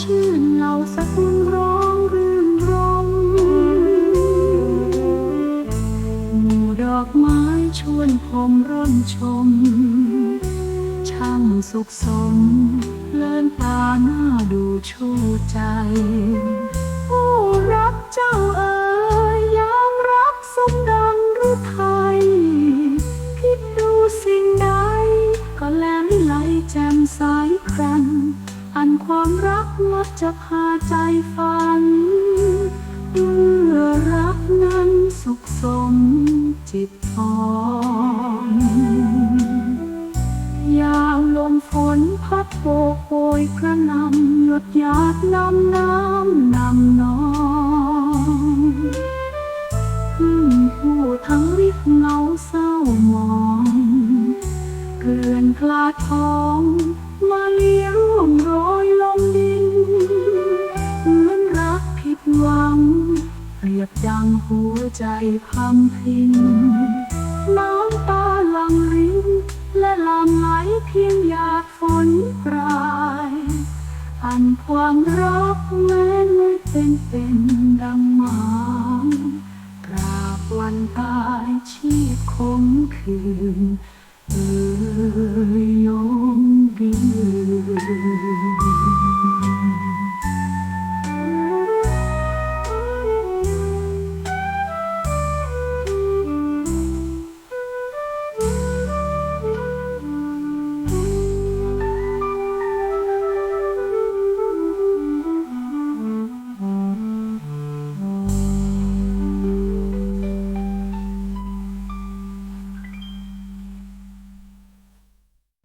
ชื่นเราสักวันร้องรื่นรมหมู่ดอกไม้ชวนผมร่อนชม ช่างสุขสมเลื่อนตาหน้าดูชูใจ ผู้รักเจ้าเอ๋ ความรักมักจะพาใจฝันเมื่อรักนั้นสุขสมจิตอ่อนยามลมฝนพัดโบกโบยกระนำหยดหยาดน้ำน้ำนำนอง ลื่อนกลาทองมาเลี้ยร่วงโรยลงดินเหมือนรักผิดหวัง เปรียบดังหัวใจพังพินน้ำตาลังรินและลังไหลเพียงหยาดฝนปลายอันความรักแม้ไม่เป็นเป็นดังหมางกราบวันตายชีพคงคืน 自悠别